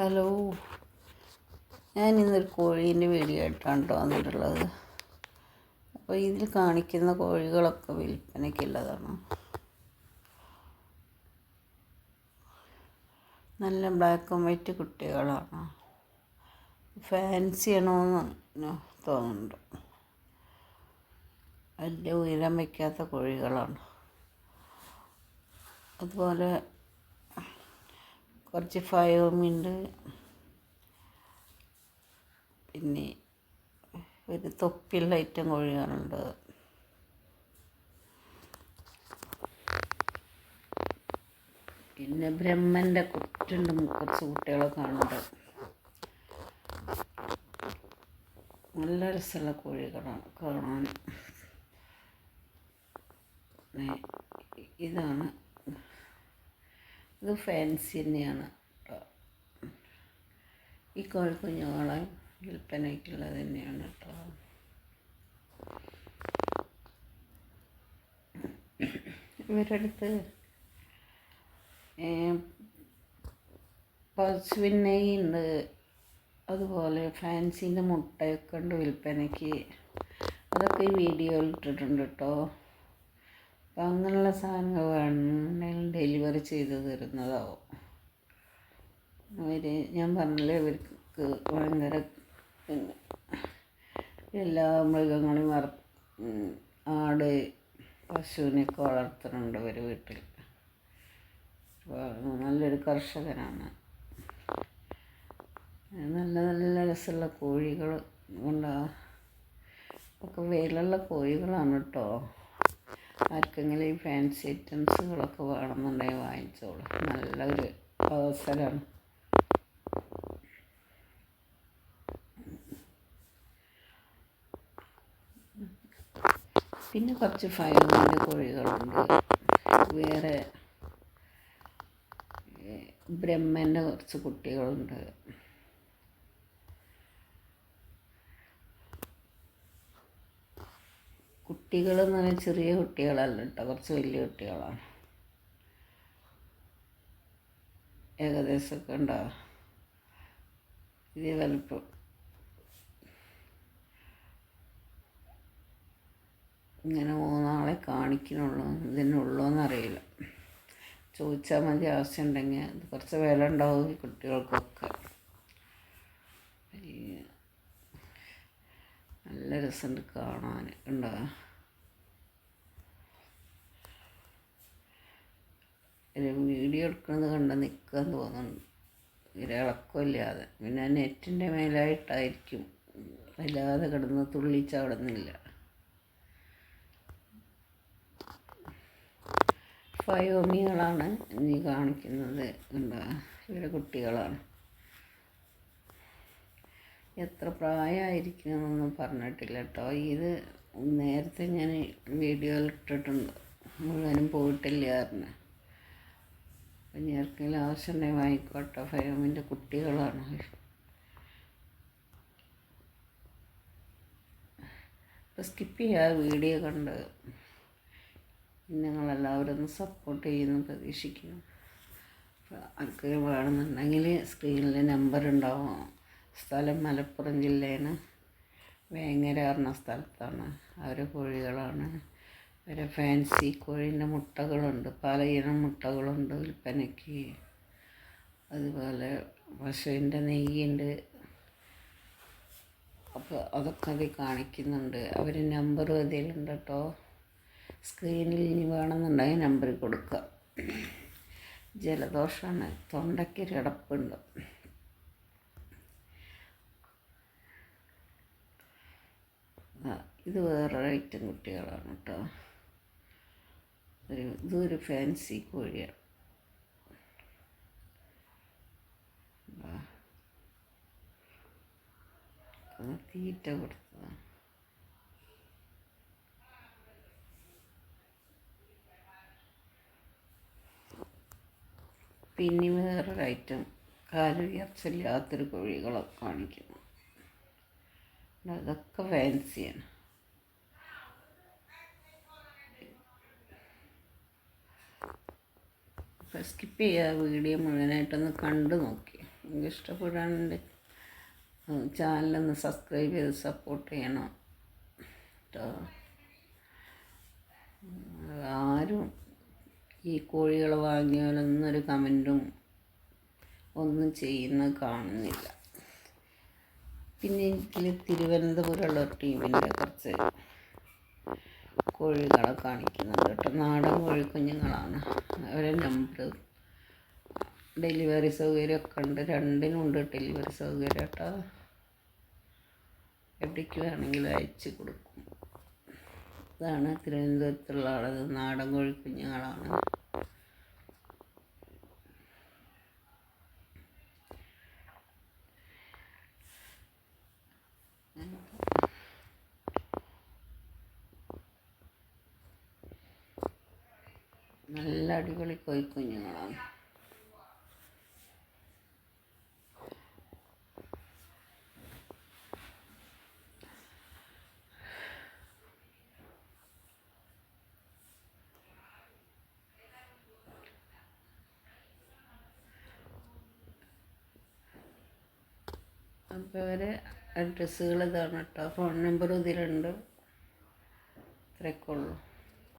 Hello. ഞാൻ ഇന്നൊരു കോഴീന്റെ video ആയിട്ടാണ് കേട്ടോ വന്നിട്ടുള്ളത്. അപ്പോൾ ഇതിൽ കാണിക്കുന്ന കോഴികളൊക്കെ വിൽപ്പനയ്ക്കുള്ളതാണ് നല്ല ബ്ലാക്ക് ആൻഡ് വൈറ്റ് കുട്ടികളാണ്. ഫാൻസി ആണോന്ന് തോന്നുന്നുണ്ട്. വലിയ ഉയരം വയ്ക്കാത്ത കോഴികളാണ്. അതുപോലെ കുറച്ച് ഫയോമിണ്ട് പിന്നെ ഒരു തൊപ്പിയുള്ള ഐറ്റം കോഴികളുണ്ട് പിന്നെ ബ്രഹ്മന്റെ കുറ്റുണ്ട് കുറച്ച് കുട്ടികളെ കാണുന്നുണ്ട്. നല്ല രസമുള്ള കോഴികളാണ് കാണാൻ. ഇതാണ് ഇത് ഫാൻസി തന്നെയാണ് കേട്ടോ ഈ കോഴിക്കുഞ്ഞുങ്ങളെ വിൽപ്പനയ്ക്കുള്ളത് തന്നെയാണ് കേട്ടോ ഇവരടുത്ത് പശുവിനെയുണ്ട് അതുപോലെ ഫാൻസിന്റെ മുട്ടയൊക്കെ ഉണ്ട് വിൽപ്പനയ്ക്ക്. അതൊക്കെ ഈ വീഡിയോയിൽ ഇട്ടിട്ടുണ്ട് കേട്ടോ അങ്ങനെയുള്ള സാധനങ്ങൾ വേണമെങ്കിൽ ഡെലിവറി ചെയ്ത് തരുന്നതാവും. അവർ ഞാൻ പറഞ്ഞില്ലേ ഇവർക്ക് ഭയങ്കര പിന്നെ എല്ലാ മൃഗങ്ങളെയും വറ ആട് പശുവിനെയൊക്കെ വളർത്തുന്നുണ്ട് ഒരു വീട്ടിൽ നല്ലൊരു കർഷകനാണ്. നല്ല നല്ല രസമുള്ള കോഴികൾ ഉണ്ടാ ഒക്കെ വെയിലുള്ള കോഴികളാണ് കേട്ടോ. ആർക്കെങ്കിലും ഫാൻസി ഐറ്റംസുകളൊക്കെ വേണമെന്നുണ്ടെങ്കിൽ വാങ്ങിച്ചോളൂ. നല്ലൊരു അവസരമാണ്. പിന്നെ കുറച്ച് ഫയറിന്റെ കോഴികളുണ്ട്. വേറെ ബ്രഹ്മന്റെ കുറച്ച് കുട്ടികളുണ്ട്. കുട്ടികൾ എന്ന് പറഞ്ഞാൽ ചെറിയ കുട്ടികളല്ല കേട്ടോ കുറച്ച് വലിയ കുട്ടികളാണ്. ഏകദേശമൊക്കെ ഉണ്ടാവും ഇതേ വലുപ്പം ഇങ്ങനെ മൂന്നാളെ കാണിക്കണുള്ളൂ ഇതിനുള്ളൂ എന്നറിയില്ല ചോദിച്ചാൽ മതി ആവശ്യമുണ്ടെങ്കിൽ അത് കുറച്ച് വില ഉണ്ടാവും ഈ കുട്ടികൾക്കൊക്കെ. നല്ല രസമുണ്ട് കാണാൻ. ഉണ്ടോ? വീഡിയോ എടുക്കുന്നത് കണ്ട് നിൽക്കാൻ തോന്നുന്നുണ്ട്. ഒരു ഇളക്കമില്ലാതെ. പിന്നെ നെറ്റിന്റെ മേലായിട്ടായിരിക്കും. വല്ലാതെ കിടന്ന് തുള്ളിച്ചാടുന്നില്ല ഫയോമികളാണ് ഇനി കാണിക്കുന്നത് എന്താ ഇവരുടെ കുട്ടികളാണ്. എത്ര പ്രായമായിരിക്കണമെന്നൊന്നും പറഞ്ഞിട്ടില്ല കേട്ടോ. ഇത് നേരത്തെ ഞാൻ വീഡിയോയിൽ ഇട്ടിട്ടുണ്ട്. മുഴുവനും പോയിട്ടില്ല പറഞ്ഞു. അപ്പം ലാസ്റ്റ് ആർക്കെങ്കിലും ആവശ്യമുണ്ടെങ്കിൽ വാങ്ങിക്കോട്ടെ ഫയോമിന്റെ കുട്ടികളാണ്. അപ്പോൾ സ്കിപ്പ് ചെയ്യാ വീഡിയോ കണ്ട്. നിങ്ങളെല്ലാവരും ഒന്ന് സപ്പോർട്ട് ചെയ്യുന്ന പ്രതീക്ഷിക്കുന്നു. ആർക്ക് വേണമെന്നുണ്ടെങ്കിൽ സ്ക്രീനിൽ നമ്പർ ഉണ്ടാവും. സ്ഥലം മലപ്പുറം ജില്ലയാണ്. വേങ്ങര പറഞ്ഞ സ്ഥലത്താണ്. അവർ കോഴികളാണ്. അവരെ ഫാൻസി കോഴീന്റെ മുട്ടകളുണ്ട് പലയിനം മുട്ടകളുണ്ട് വിൽപ്പനയ്ക്ക്. അതുപോലെ പശുവിന്റെ നെയ്യുണ്ട്. അപ്പോൾ അതൊക്കെ അതിൽ കാണിക്കുന്നുണ്ട്. അവർ നമ്പർ അതിലുണ്ട് കേട്ടോ സ്ക്രീനിൽ ഇനി വേണമെന്നുണ്ടെങ്കിൽ നമ്പർ കൊടുക്കുക ജലദോഷമാണ് തൊണ്ടയ്ക്ക് കിടപ്പുണ്ട്. ഇത് വേറെ ഐറ്റം കുട്ടികളാണ് കേട്ടോ. ഒരു ഇതൊരു ഫാൻസി കോഴിയാണ് തീറ്റ കൊടുത്തതാണ് പിന്നെ വേറൊരു ഐറ്റം കാലുയർച്ചില്ലാത്തൊരു കോഴികളെ കാണിക്കുന്നു. അതൊക്കെ ഫാൻസിയാണ് അപ്പോൾ സ്കിപ്പ് ചെയ്യുക വീഡിയോ മുഴുവനായിട്ടൊന്ന് കണ്ടു നോക്കി. നിങ്ങൾക്ക് ഇഷ്ടപ്പെടാനുണ്ട്. ചാനലൊന്ന് സബ്സ്ക്രൈബ് ചെയ്ത് സപ്പോർട്ട് ചെയ്യണം കേട്ടോ ആരും ഈ കോഴികൾ വാങ്ങിയാലൊന്നും ഒരു കമന്റും ഒന്നും ചെയ്യുന്ന കാണുന്നില്ല. പിന്നെ എനിക്ക് തിരുവനന്തപുരമുള്ള ഒരു ടീമിന്റെ കുറച്ച് കോഴികളെ കാണിക്കുന്നത് കേട്ടോ. നാടൻ കോഴിക്കുഞ്ഞുങ്ങളാണ്. അവരെ നമ്പർ ഡെലിവറി സൗകര്യമൊക്കെ ഉണ്ട്. രണ്ടിനുണ്ട് ഡെലിവറി സൗകര്യം കേട്ടോ. എവിടേക്ക് വേണമെങ്കിലും അയച്ചു കൊടുക്കും. ഇതാണ് തിരുവനന്തപുരത്തുള്ള ആളത് നാടൻ കോഴിക്കുഞ്ഞുങ്ങളാണ് നല്ല അടിപൊളി കോഴിക്കുഞ്ഞുങ്ങളാണ് അപ്പോൾ അവരെ അഡ്രസ്സുകൾ ഇതാണ് കേട്ടോ. ഫോൺ നമ്പറും ഇതിലുണ്ട്. ഇത്രയൊക്കെ ഉള്ളൂ.